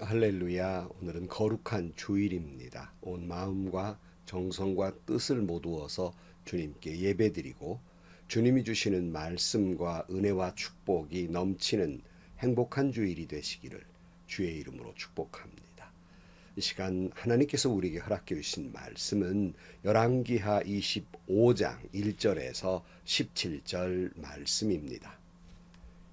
할렐루야. 오늘은 거룩한 주일입니다. 온 마음과 정성과 뜻을 모두어서 주님께 예배드리고 주님이 주시는 말씀과 은혜와 축복이 넘치는 행복한 주일이 되시기를 주의 이름으로 축복합니다. 이 시간 하나님께서 우리에게 허락해 주신 말씀은 열왕기하 25장 1절에서 17절 말씀입니다.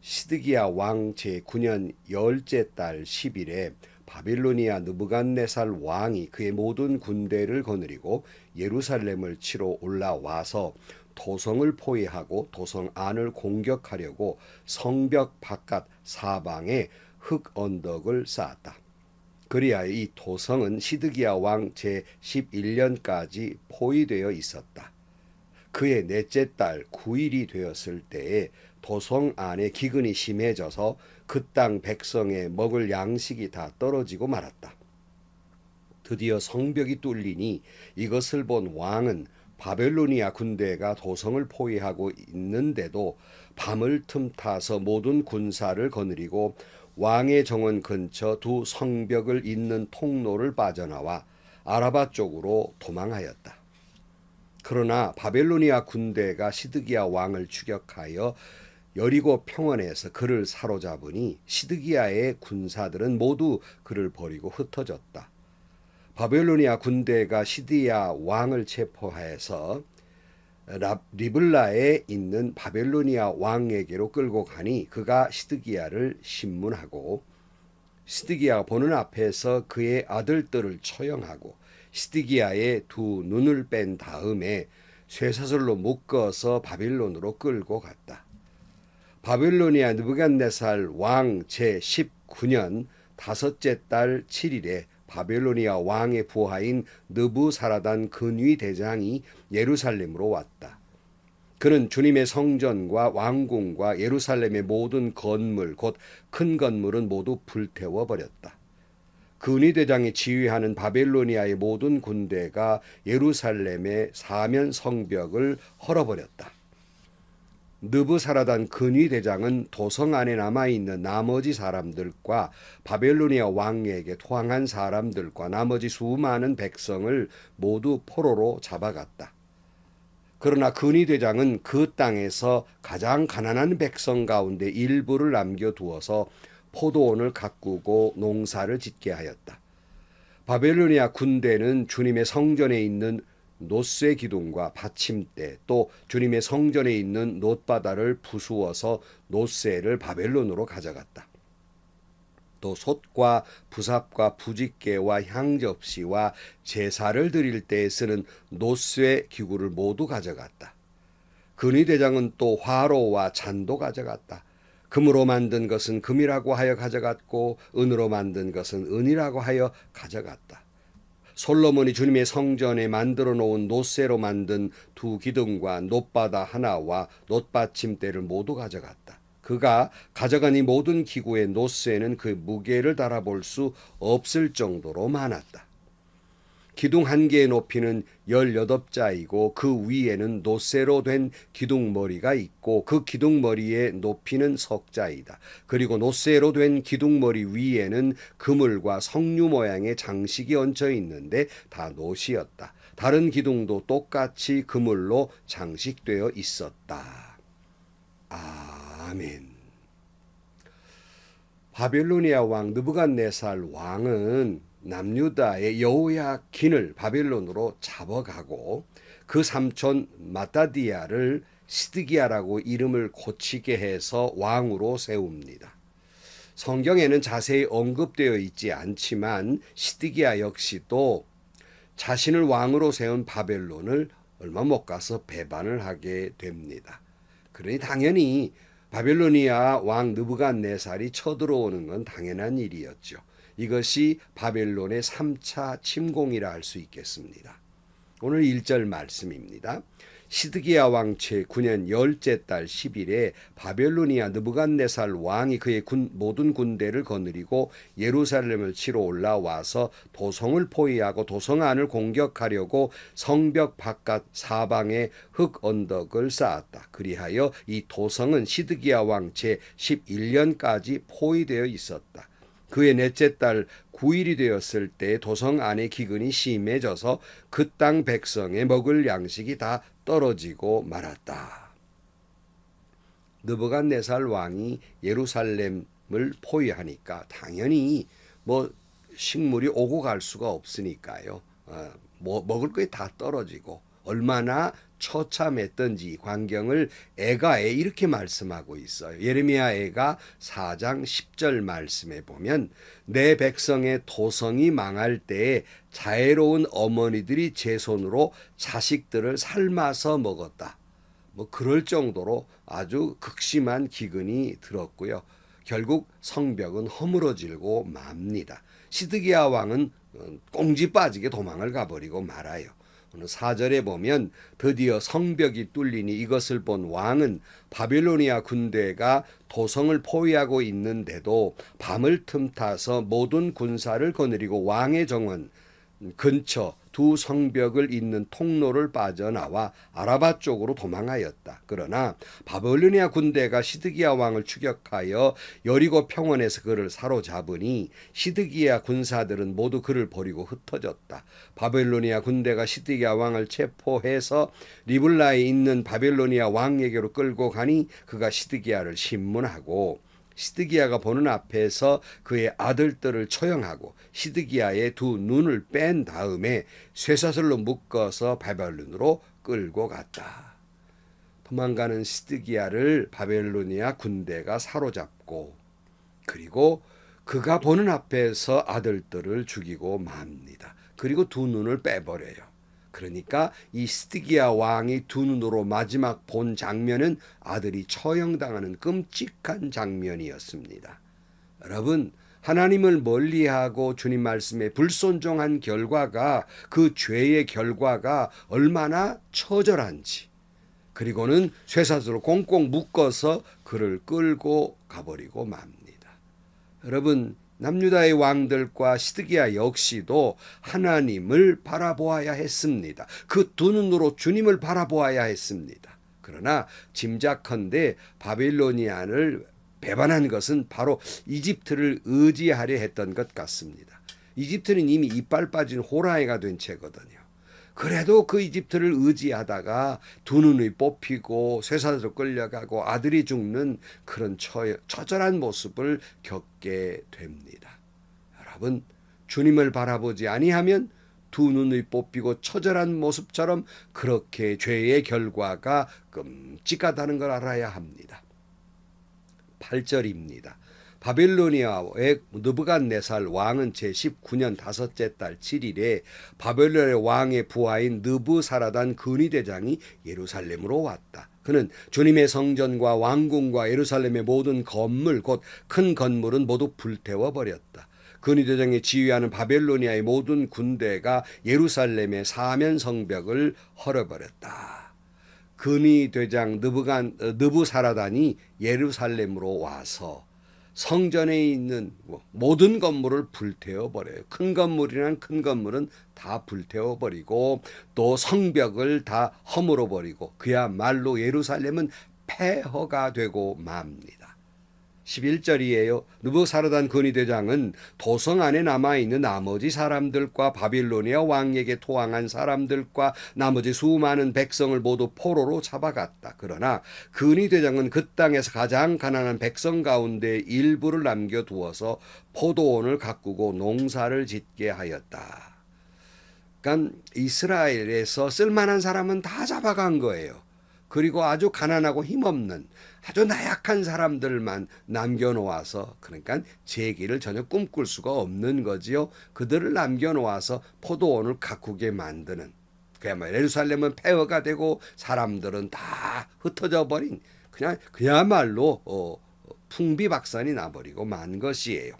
시드기야 왕 제9년 열째 달 10일에 바빌로니아 느부갓네살 왕이 그의 모든 군대를 거느리고 예루살렘을 치러 올라와서 도성을 포위하고 도성 안을 공격하려고 성벽 바깥 사방에 흙 언덕을 쌓았다. 그리하여 이 도성은 시드기야 왕 제11년까지 포위되어 있었다. 그의 넷째 달 9일이 되었을 때에 도성 안에 기근이 심해져서 그 땅 백성의 먹을 양식이 다 떨어지고 말았다. 드디어 성벽이 뚫리니 이것을 본 왕은 바벨로니아 군대가 도성을 포위하고 있는데도 밤을 틈타서 모든 군사를 거느리고 왕의 정원 근처 두 성벽을 잇는 통로를 빠져나와 아라바 쪽으로 도망하였다. 그러나 바벨로니아 군대가 시드기야 왕을 추격하여 여리고 평원에서 그를 사로잡으니 시드기야의 군사들은 모두 그를 버리고 흩어졌다. 바벨로니아 군대가 시드야 왕을 체포하여서 리블라에 있는 바벨로니아 왕에게로 끌고 가니 그가 시드기야를 신문하고 시드기야 보는 앞에서 그의 아들들을 처형하고 시드기야의 두 눈을 뺀 다음에 쇠사슬로 묶어서 바빌론으로 끌고 갔다. 바빌로니아 느부갓네살 왕 제19년 다섯째 달 7일에 바벨로니아 왕의 부하인 느부사라단 근위 대장이 예루살렘으로 왔다. 그는 주님의 성전과 왕궁과 예루살렘의 모든 건물 곧 큰 건물은 모두 불태워 버렸다. 근위 대장이 지휘하는 바벨로니아의 모든 군대가 예루살렘의 사면 성벽을 헐어버렸다. 느부사라단 근위 대장은 도성 안에 남아 있는 나머지 사람들과 바벨로니아 왕에게 토항한 사람들과 나머지 수많은 백성을 모두 포로로 잡아갔다. 그러나 근위 대장은 그 땅에서 가장 가난한 백성 가운데 일부를 남겨 두어서 포도원을 가꾸고 농사를 짓게 하였다. 바벨로니아 군대는 주님의 성전에 있는 노쇠 기둥과 받침대 또 주님의 성전에 있는 놋바다를 부수어서 노쇠를 바벨론으로 가져갔다. 또 솥과 부삽과 부직개와 향접시와 제사를 드릴 때 쓰는 노쇠 기구를 모두 가져갔다. 근위 대장은 또 화로와 잔도 가져갔다. 금으로 만든 것은 금이라고 하여 가져갔고 은으로 만든 것은 은이라고 하여 가져갔다. 솔로몬이 주님의 성전에 만들어 놓은 노쇠로 만든 두 기둥과 놋바다 하나와 놋받침대를 모두 가져갔다. 그가 가져간 이 모든 기구의 노쇠는 그 무게를 달아볼 수 없을 정도로 많았다. 기둥 한 개의 높이는 18자이고 그 위에는 노쇠로 된 기둥머리가 있고 그 기둥머리의 높이는 석자이다. 그리고 노쇠로 된 기둥머리 위에는 그물과 석류 모양의 장식이 얹혀 있는데 다 노시였다. 다른 기둥도 똑같이 그물로 장식되어 있었다. 아멘. 바벨로니아 왕 느부갓네살 왕은 남유다의 여호야긴을 바벨론으로 잡아가고 그 삼촌 마따디아를 시드기야라고 이름을 고치게 해서 왕으로 세웁니다. 성경에는 자세히 언급되어 있지 않지만 시드기야 역시도 자신을 왕으로 세운 바벨론을 얼마 못 가서 배반을 하게 됩니다. 그러니 당연히 바벨로니아 왕 느부갓네살이 쳐들어오는 건 당연한 일이었죠. 이것이 바벨론의 3차 침공이라 할 수 있겠습니다. 오늘 1절 말씀입니다. 시드기야 왕채 9년 열째 달 10일에 바벨로니아 느부갓네살 왕이 그의 군, 모든 군대를 거느리고 예루살렘을 치러 올라와서 도성을 포위하고 도성 안을 공격하려고 성벽 바깥 사방에 흙 언덕을 쌓았다. 그리하여 이 도성은 시드기야 왕채 11년까지 포위되어 있었다. 그의 넷째 달 9일이 되었을 때 도성 안의 기근이 심해져서 그 땅 백성의 먹을 양식이 다 떨어지고 말았다. 느부갓네살 왕이 예루살렘을 포위하니까 당연히 뭐 식물이 오고 갈 수가 없으니까요. 어, 뭐 먹을 게 다 떨어지고 얼마나 처참했던지 광경을 애가에 이렇게 말씀하고 있어요. 예레미야 애가 4장 10절 말씀에 보면 내 백성의 도성이 망할 때에 자애로운 어머니들이 제 손으로 자식들을 삶아서 먹었다. 뭐 그럴 정도로 아주 극심한 기근이 들었고요. 결국 성벽은 허물어지고 맙니다. 시드기야 왕은 어, 꽁지 빠지게 도망을 가버리고 말아요. 오늘 4절에 보면 드디어 성벽이 뚫리니 이것을 본 왕은 바빌로니아 군대가 도성을 포위하고 있는데도 밤을 틈타서 모든 군사를 거느리고 왕의 정원 근처 두 성벽을 잇는 통로를 빠져나와 아라바 쪽으로 도망하였다. 그러나 바벨로니아 군대가 시드기야 왕을 추격하여 여리고 평원에서 그를 사로잡으니 시드기야 군사들은 모두 그를 버리고 흩어졌다. 바벨로니아 군대가 시드기야 왕을 체포해서 리블라에 있는 바벨로니아 왕에게로 끌고 가니 그가 시드기야를 신문하고 시드기야가 보는 앞에서 그의 아들들을 처형하고 시드기야의 두 눈을 뺀 다음에 쇠사슬로 묶어서 바벨론으로 끌고 갔다. 도망가는 시드기야를 바벨로니아 군대가 사로잡고 그리고 그가 보는 앞에서 아들들을 죽이고 맙니다. 그리고 두 눈을 빼버려요. 그러니까 이 스티기야 왕이 두 눈으로 마지막 본 장면은 아들이 처형당하는 끔찍한 장면이었습니다. 여러분, 하나님을 멀리하고 주님 말씀에 불순종한 결과가 그 죄의 결과가 얼마나 처절한지 그리고는 쇠사슬로 꽁꽁 묶어서 그를 끌고 가버리고 맙니다. 여러분 남유다의 왕들과 시드기야 역시도 하나님을 바라보아야 했습니다. 그 두 눈으로 주님을 바라보아야 했습니다. 그러나 짐작컨대 바빌로니안을 배반한 것은 바로 이집트를 의지하려 했던 것 같습니다. 이집트는 이미 이빨 빠진 호랑이가 된 채거든요. 그래도 그 이집트를 의지하다가 두 눈이 뽑히고 쇠사슬로 끌려가고 아들이 죽는 그런 처, 처절한 모습을 겪게 됩니다. 여러분 주님을 바라보지 아니하면 두 눈이 뽑히고 처절한 모습처럼 그렇게 죄의 결과가 끔찍하다는 걸 알아야 합니다. 8절입니다. 바빌로니아의 느부갓네살 왕은 제19년 다섯째 달 7일에 바벨론의 왕의 부하인 느부사라단 근위대장이 예루살렘으로 왔다. 그는 주님의 성전과 왕궁과 예루살렘의 모든 건물 곧 큰 건물은 모두 불태워 버렸다. 근위대장이 지휘하는 바벨로니아의 모든 군대가 예루살렘의 사면 성벽을 헐어버렸다. 근위대장 느부간 느부사라단이 예루살렘으로 와서 성전에 있는 뭐 모든 건물을 불태워 버려요. 큰 건물이란 큰 건물은 다 불태워 버리고 또 성벽을 다 허물어 버리고 그야말로 예루살렘은 폐허가 되고 맙니다. 11절이에요. 느부사르단 근위대장은 도성 안에 남아있는 나머지 사람들과 바빌로니아 왕에게 토항한 사람들과 나머지 수많은 백성을 모두 포로로 잡아갔다. 그러나 근위대장은 그 땅에서 가장 가난한 백성 가운데 일부를 남겨두어서 포도원을 가꾸고 농사를 짓게 하였다. 그러니까 이스라엘에서 쓸만한 사람은 다 잡아간 거예요. 그리고 아주 가난하고 힘없는 아주 나약한 사람들만 남겨놓아서 그러니까 재기를 전혀 꿈꿀 수가 없는 거지요. 그들을 남겨놓아서 포도원을 가꾸게 만드는 그야말로 예루살렘은 폐허가 되고 사람들은 다 흩어져 버린 그냥 그야말로 어, 풍비박산이 나버리고 만 것이에요.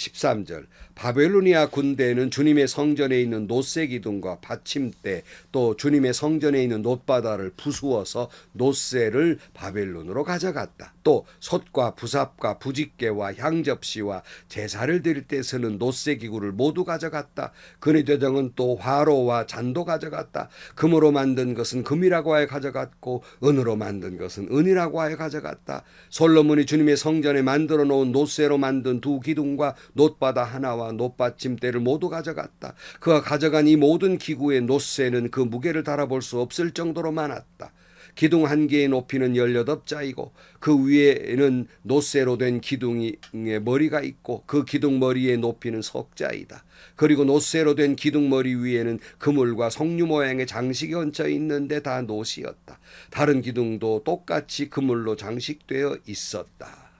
13절 바벨로니아 군대는 주님의 성전에 있는 노세 기둥과 받침대 또 주님의 성전에 있는 놋바다를 부수어서 노세를 바벨론으로 가져갔다. 또 솥과 부삽과 부직개와 향접시와 제사를 드릴 때 쓰는 노세 기구를 모두 가져갔다. 근위 대장은 또 화로와 잔도 가져갔다. 금으로 만든 것은 금이라고 하여 가져갔고 은으로 만든 것은 은이라고 하여 가져갔다. 솔로몬이 주님의 성전에 만들어 놓은 노세로 만든 두 기둥과 놋바다 하나와 놋받침대를 모두 가져갔다. 그가 가져간 이 모든 기구의 놋쇠는 그 무게를 달아볼 수 없을 정도로 많았다. 기둥 한 개의 높이는 18자이고 그 위에는 놋쇠로 된 기둥의 머리가 있고 그 기둥 머리의 높이는 석자이다. 그리고 놋쇠로 된 기둥 머리 위에는 그물과 석류 모양의 장식이 얹혀 있는데 다 놋이었다. 다른 기둥도 똑같이 그물로 장식되어 있었다.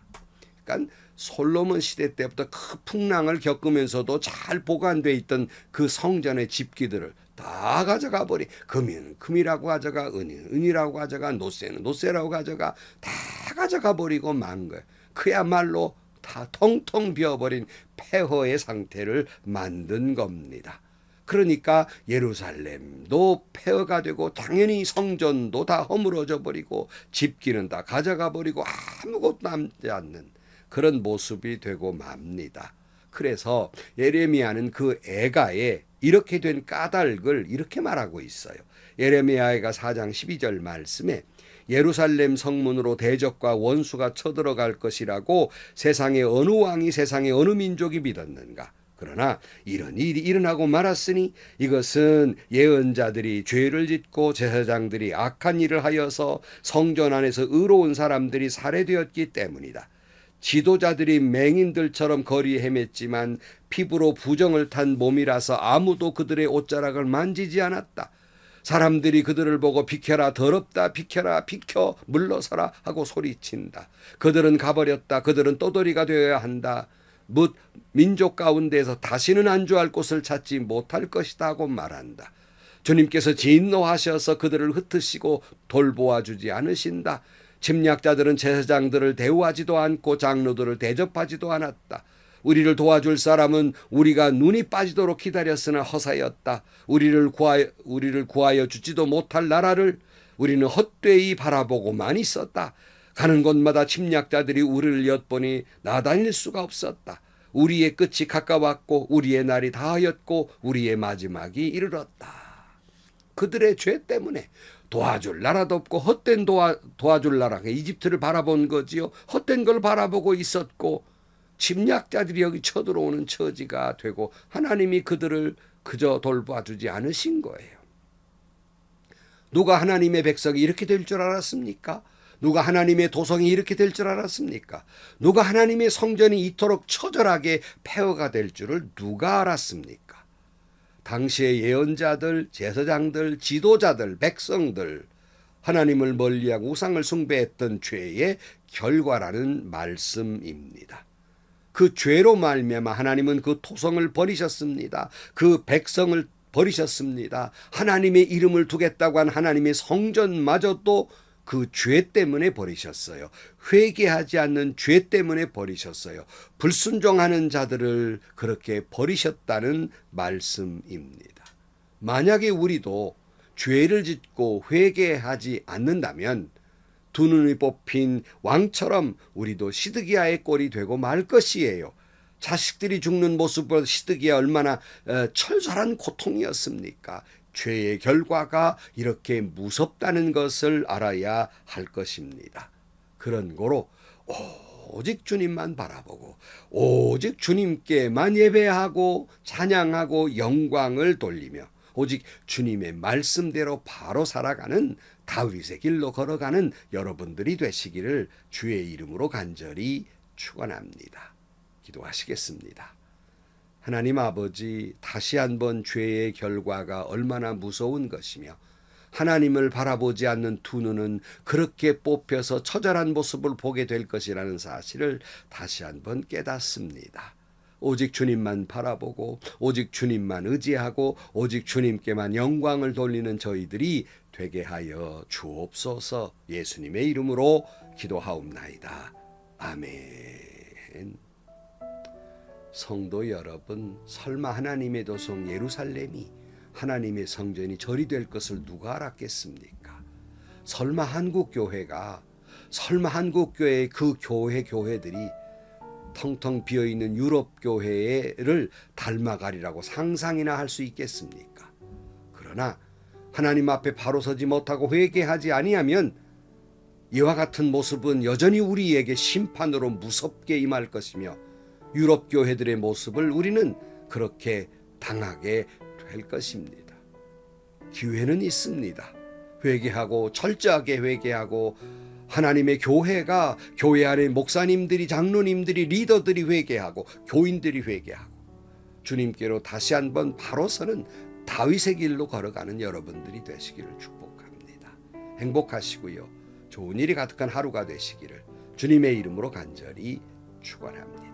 그러니까 솔로몬 시대 때부터 큰 풍랑을 겪으면서도 잘 보관돼 있던 그 성전의 집기들을 다 가져가 버리. 금은 금이라고 가져가, 은은 은이라고 가져가, 노쇠는 노쇠라고 가져가, 다 가져가 버리고 만 거예요. 그야말로 다 텅텅 비어버린 폐허의 상태를 만든 겁니다. 그러니까 예루살렘도 폐허가 되고 당연히 성전도 다 허물어져 버리고 집기는 다 가져가 버리고 아무것도 남지 않는 그런 모습이 되고 맙니다. 그래서 예레미야는 그 애가에 이렇게 된 까닭을 이렇게 말하고 있어요. 예레미야가 4장 12절 말씀에 예루살렘 성문으로 대적과 원수가 쳐들어갈 것이라고 세상의 어느 왕이 세상의 어느 민족이 믿었는가? 그러나 이런 일이 일어나고 말았으니 이것은 예언자들이 죄를 짓고 제사장들이 악한 일을 하여서 성전 안에서 의로운 사람들이 살해되었기 때문이다. 지도자들이 맹인들처럼 거리에 헤맸지만 피부로 부정을 탄 몸이라서 아무도 그들의 옷자락을 만지지 않았다. 사람들이 그들을 보고 비켜라 더럽다 비켜라 비켜 물러서라 하고 소리친다. 그들은 가버렸다. 그들은 떠돌이가 되어야 한다. 묻 민족 가운데에서 다시는 안주할 곳을 찾지 못할 것이다 하고 말한다. 주님께서 진노하셔서 그들을 흩으시고 돌보아 주지 않으신다. 침략자들은 제사장들을 대우하지도 않고 장로들을 대접하지도 않았다. 우리를 도와줄 사람은 우리가 눈이 빠지도록 기다렸으나 허사였다. 우리를 구하여 우리를 구하여 주지도 못할 나라를 우리는 헛되이 바라보고만 있었다. 가는 곳마다 침략자들이 우리를 엿보니 나다닐 수가 없었다. 우리의 끝이 가까웠고 우리의 날이 다하였고 우리의 마지막이 이르렀다. 그들의 죄 때문에 도와줄 나라도 없고 헛된 도와, 도와줄 나라 이집트를 바라본 거지요. 헛된 걸 바라보고 있었고 침략자들이 여기 쳐들어오는 처지가 되고 하나님이 그들을 그저 돌봐주지 않으신 거예요. 누가 하나님의 백성이 이렇게 될 줄 알았습니까? 누가 하나님의 도성이 이렇게 될 줄 알았습니까? 누가 하나님의 성전이 이토록 처절하게 폐허가 될 줄을 누가 알았습니까? 당시의 예언자들, 제사장들, 지도자들, 백성들 하나님을 멀리하고 우상을 숭배했던 죄의 결과라는 말씀입니다. 그 죄로 말미암아 하나님은 그 토성을 버리셨습니다. 그 백성을 버리셨습니다. 하나님의 이름을 두겠다고 한 하나님의 성전마저도 그 죄 때문에 버리셨어요. 회개하지 않는 죄 때문에 버리셨어요. 불순종하는 자들을 그렇게 버리셨다는 말씀입니다. 만약에 우리도 죄를 짓고 회개하지 않는다면 두 눈이 뽑힌 왕처럼 우리도 시드기야의 꼴이 되고 말 것이에요. 자식들이 죽는 모습을 시드기야 얼마나 어, 철저한 고통이었습니까? 죄의 결과가 이렇게 무섭다는 것을 알아야 할 것입니다. 그런 거로 오직 주님만 바라보고 오직 주님께만 예배하고 찬양하고 영광을 돌리며 오직 주님의 말씀대로 바로 살아가는 다윗의 길로 걸어가는 여러분들이 되시기를 주의 이름으로 간절히 축원합니다. 기도하시겠습니다. 하나님 아버지 다시 한번 죄의 결과가 얼마나 무서운 것이며 하나님을 바라보지 않는 두 눈은 그렇게 뽑혀서 처절한 모습을 보게 될 것이라는 사실을 다시 한번 깨닫습니다. 오직 주님만 바라보고 오직 주님만 의지하고 오직 주님께만 영광을 돌리는 저희들이 되게 하여 주옵소서 예수님의 이름으로 기도하옵나이다. 아멘. 성도 여러분, 설마 하나님의 도성 예루살렘이 하나님의 성전이 절이 될 것을 누가 알았겠습니까? 설마 한국 교회가 설마 한국 교회의 그 교회 교회들이 텅텅 비어 있는 유럽 교회를 닮아가리라고 상상이나 할 수 있겠습니까? 그러나 하나님 앞에 바로 서지 못하고 회개하지 아니하면 이와 같은 모습은 여전히 우리에게 심판으로 무섭게 임할 것이며 유럽 교회들의 모습을 우리는 그렇게 당하게 될 것입니다. 기회는 있습니다. 회개하고 철저하게 회개하고 하나님의 교회가 교회 안에 목사님들이 장로님들이 리더들이 회개하고 교인들이 회개하고 주님께로 다시 한번 바로 서는 다윗의 길로 걸어가는 여러분들이 되시기를 축복합니다. 행복하시고요. 좋은 일이 가득한 하루가 되시기를 주님의 이름으로 간절히 축원합니다.